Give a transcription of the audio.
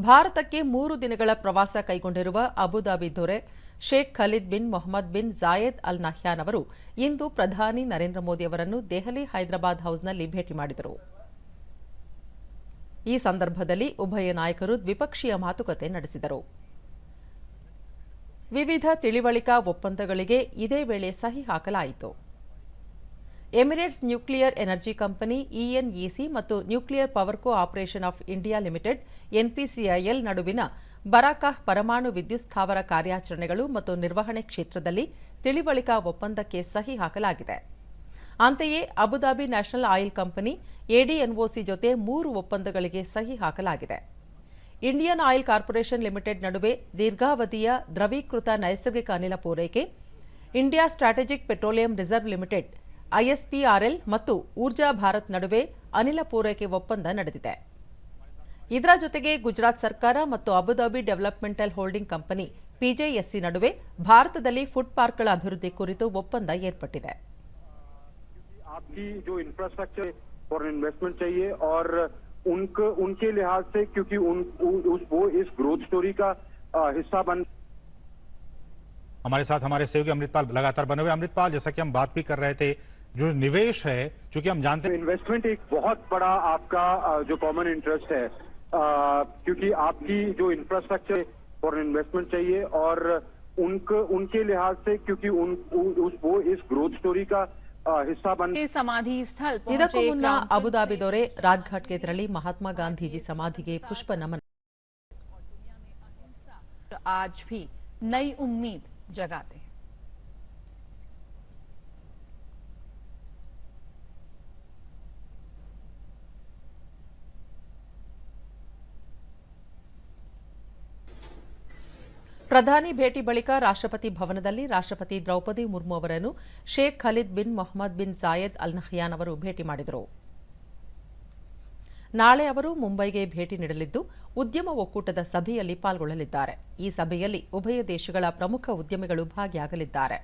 ಭಾರತಕ್ಕೆ ಮೂರು ದಿನಗಳ ಪ್ರವಾಸ ಕೈಗೊಂಡಿರುವ ಅಬುದಾಬಿ ದೊರೆ, Sheikh Khalid bin Mohammed bin Zayed Al Nahyan ಅವರು ಇಂದು ಪ್ರಧಾನಿ ನರೇಂದ್ರ ಮೋದಿ ಅವರನ್ನು ದೆಹಲಿ ಹೈದರಾಬಾದ್ ಹೌಸ್ನಲ್ಲಿ ಭೇಟಿ ಮಾಡಿದರು. ಈ ಸಂದರ್ಭದಲ್ಲಿ ಉಭಯ ನಾಯಕರು ದ್ವಿಪಕ್ಷೀಯ ಮಾತುಕತೆ ನಡೆಸಿದರು. ವಿವಿಧ ತಿಳಿವಳಿಕಾ ಒಪ್ಪಂದಗಳಿಗೆ ಇದೇ ವೇಳೆ ಸಹಿ ಹಾಕಲಾಯಿತು. Emirates nuclear energy company ENEC ಮತ್ತು nuclear power corporation of India limited NPCIL ನಡುವಿನ ಬರಾಕಾಹ್ ಪರಮಾಣು ವಿದ್ಯುತ್ ಸ್ಥಾವರ ಕಾರ್ಯಾಚರಣೆಗಳು ಮತ್ತು ನಿರ್ವಹಣೆ ಕ್ಷೇತ್ರದಲ್ಲಿ ತಿಳಿವಳಿಕಾ ಒಪ್ಪಂದಕ್ಕೆ ಸಹಿ ಹಾಕಲಾಗಿದೆ. ಅಂತೆಯೇ, Abu Dhabi national oil company ADNOC ಜೊತೆ ಮೂರು ಒಪ್ಪಂದಗಳಿಗೆ ಸಹಿ ಹಾಕಲಾಗಿದೆ. ಇಂಡಿಯನ್ ಆಯಿಲ್ ಕಾರ್ಪೊರೇಷನ್ ಲಿಮಿಟೆಡ್ ನಡುವೆ ದೀರ್ಘಾವಧಿಯ ದ್ರವೀಕೃತ ನೈಸರ್ಗಿಕ ಅನಿಲ ಪೂರೈಕೆ, India strategic petroleum reserve limited ISPRL ಮತ್ತು ಊರ್ಜಾ ಭಾರತ್ ನಡುವೆ ಅನಿಲ ಪೂರೈಕೆ ಒಪ್ಪಂದ ನಡೆದಿದೆ ಇದರ ಜೊತೆಗೆ ಗುಜರಾತ್ ಸರ್ಕಾರ ಮತ್ತು Abu Dhabi developmental holding company PJSC ನಡುವೆ ಭಾರತದಲ್ಲಿ ಫುಡ್ ಪಾರ್ಕ್ಗಳ ಅಭಿವೃದ್ಧಿ ಕುರಿತು ಒಪ್ಪಂದ ಏರ್ಪಟ್ಟಿದೆ आपकी जो इंफ्रास्ट्रक्चर फॉर इन्वेस्टमेंट चाहिए और उनके उनके लिहाज से क्योंकि उन उ- उस वो इस ग्रोथ स्टोरी का अ, हिस्सा बन हमारे साथ हमारे सहयोगी अमृतपाल लगातार बने हुए अमृतपाल जैसा कि हम बात भी कर रहे थे जो निवेश है चूंकि हम जानते हैं इन्वेस्टमेंट एक बहुत बड़ा आपका अ, जो कॉमन इंटरेस्ट है अ, क्योंकि आपकी जो इंफ्रास्ट्रक्चर फॉर इन्वेस्टमेंट चाहिए और उनके उनके लिहाज से क्योंकि उन उ- उस वो इस ग्रोथ स्टोरी का अ, हिस्सा बन के समाधि स्थल ಇದಕ್ಕೂ पहुंचे ಮುನ್ನ क्रांति ಅಬುದಾಬಿ ದೊರೆ ರಾಜ್ಘಾಟ್ಗೆ ತೆರಳಿ ಮಹಾತ್ಮ ಗಾಂಧೀಜಿ ಸಮಾಧಿಗೆ ಪುಷ್ಪ ನಮನ आज भी नई उम्मीद जगाते हैं ಪ್ರಧಾನಿ ಭೇಟಿ ಬಳಿಕ ರಾಷ್ಟ್ರಪತಿ ಭವನದಲ್ಲಿ ರಾಷ್ಟ್ರಪತಿ ದ್ರೌಪದಿ ಮುರ್ಮು ಅವರನ್ನು Sheikh Khalid bin Mohammed bin Zayed Al Nahyan ಅವರು ಭೇಟಿ ಮಾಡಿದರು. ನಾಳೆ ಅವರು ಮುಂಬೈಗೆ ಭೇಟಿ ನೀಡಲಿದ್ದು, ಉದ್ಯಮ ಒಕ್ಕೂಟದ ಸಭೆಯಲ್ಲಿ ಪಾಲ್ಗೊಳ್ಳಲಿದ್ದಾರೆ. ಈ ಸಭೆಯಲ್ಲಿ ಉಭಯ ದೇಶಗಳ ಪ್ರಮುಖ ಉದ್ಯಮಿಗಳು ಭಾಗಿಯಾಗಲಿದ್ದಾರೆ.